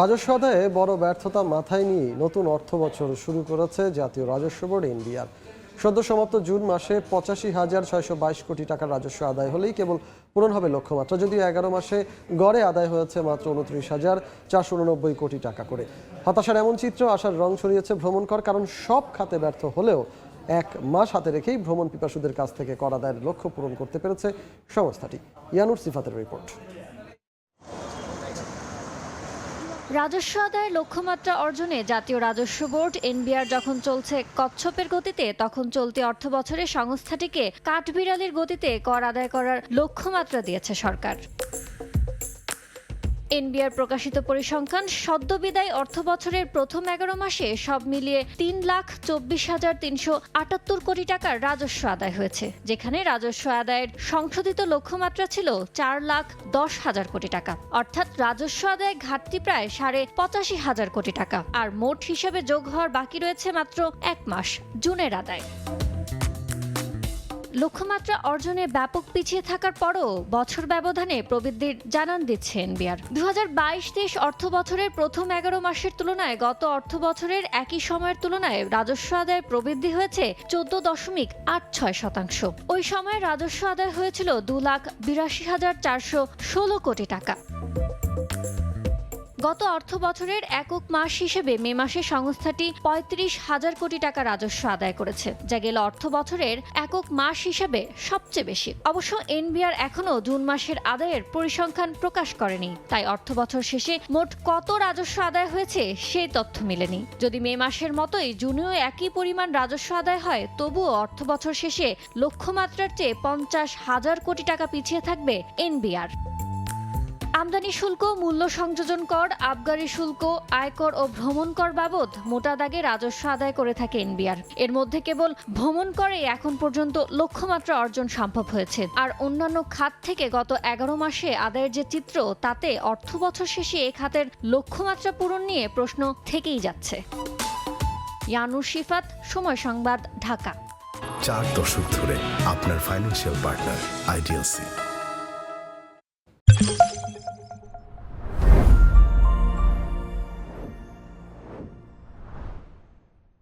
রাজস্ব আদায়ে বড় ব্যর্থতা মাথায় নিয়ে নতুন অর্থ বছর শুরু করেছে জাতীয় রাজস্ব বোর্ড এনবিআর। সদ্য সমাপ্ত জুন মাসে পঁচাশি হাজার ছয়শো বাইশ কোটি টাকার রাজস্ব আদায় হলেই কেবল পূরণ হবে লক্ষ্যমাত্রা, যদিও এগারো মাসে গড়ে আদায় হয়েছে মাত্র উনত্রিশ হাজার চারশো উননব্বই কোটি টাকা করে। হতাশার এমন চিত্র, আশার রং ছড়িয়েছে ভ্রমণ কর, কারণ সব খাতে ব্যর্থ হলেও এক মাস হাতে রেখেই ভ্রমণ পিপাসুদের কাছ থেকে কর আদায়ের লক্ষ্য পূরণ করতে পেরেছে সংস্থাটি। ইয়ানুর সিফাতের রিপোর্ট। রাজস্ব আদায়ের লক্ষ্যমাত্রা অর্জনে জাতীয় রাজস্ব বোর্ড, এনবিআর যখন চলছে কচ্ছপের গতিতে, তখন চলতি অর্থ বছরে সংস্থাটিকে কাঠবিড়ালির গতিতে কর আদায় করার লক্ষ্যমাত্রা দিয়েছে সরকার। এনবিআর প্রকাশিত পরিসংখ্যান, সদ্য বিদায় অর্থ বছরের প্রথম এগারো মাসে সব মিলিয়ে তিন লাখ চব্বিশ হাজার তিনশো আটাত্তর কোটি টাকার রাজস্ব আদায় হয়েছে, যেখানে রাজস্ব আদায়ের সংশোধিত লক্ষ্যমাত্রা ছিল চার লাখ দশ হাজার কোটি টাকা। অর্থাৎ রাজস্ব আদায় ঘাটতি প্রায় সাড়ে পঁচাশি হাজার কোটি টাকা। আর মোট হিসাবে যোগ হওয়ার বাকি রয়েছে মাত্র এক মাস, জুনের আদায়। লক্ষ্যমাত্রা অর্জনে ব্যাপক পিছিয়ে থাকার পরও বছর ব্যবধানে প্রবৃদ্ধির জানান দিচ্ছে এনবিআর। দু হাজার বাইশ তেইশ অর্থ বছরের প্রথম এগারো মাসের তুলনায় গত অর্থ বছরের একই সময়ের তুলনায় রাজস্ব আদায় প্রবৃদ্ধি হয়েছে চোদ্দ দশমিক আট ছয় শতাংশ। ওই সময় রাজস্ব আদায় হয়েছিল দু লাখ বিরাশি হাজার চারশো ষোলো কোটি টাকা। গত অর্থ বছরের একক মাস হিসেবে মে মাসে সংস্থাটি পঁয়ত্রিশ হাজার কোটি টাকা রাজস্ব আদায় করেছে, যা গেল অর্থ বছরের একক মাস হিসেবে সবচেয়ে বেশি। অবশ্য এনবিআর এখনও জুন মাসের আদায়ের পরিসংখ্যান প্রকাশ করেনি, তাই অর্থ বছর শেষে মোট কত রাজস্ব আদায় হয়েছে সেই তথ্য মেলেনি। যদি মে মাসের মতোই জুনেও একই পরিমাণ রাজস্ব আদায় হয়, তবুও অর্থ বছর শেষে লক্ষ্যমাত্রার চেয়ে পঞ্চাশ হাজার কোটি টাকা পিছিয়ে থাকবে এনবিআর। আমদানি শুল্ক, মূল্য সংযোজন কর, আবগারি শুল্ক, আয়কর ও ভ্রমণ কর বাবদ মোটা দাগে রাজস্ব আদায় করে থাকে এনবিআর। এর মধ্যে কেবল ভ্রমণ করে এখন পর্যন্ত লক্ষ্যমাত্রা অর্জন সম্ভব হয়েছে। আর অন্যান্য খাত থেকে গত এগারো মাসে আদায়ের যে চিত্র, তাতে অর্থ বছর শেষে এ খাতের লক্ষ্যমাত্রা পূরণ নিয়ে প্রশ্ন থেকেই যাচ্ছে। ইয়ানুর সময় সংবাদ, ঢাকা। চার দশক ধরে আপনার ফাইন্যান্সিয়াল পার্টনার আইডিএলসি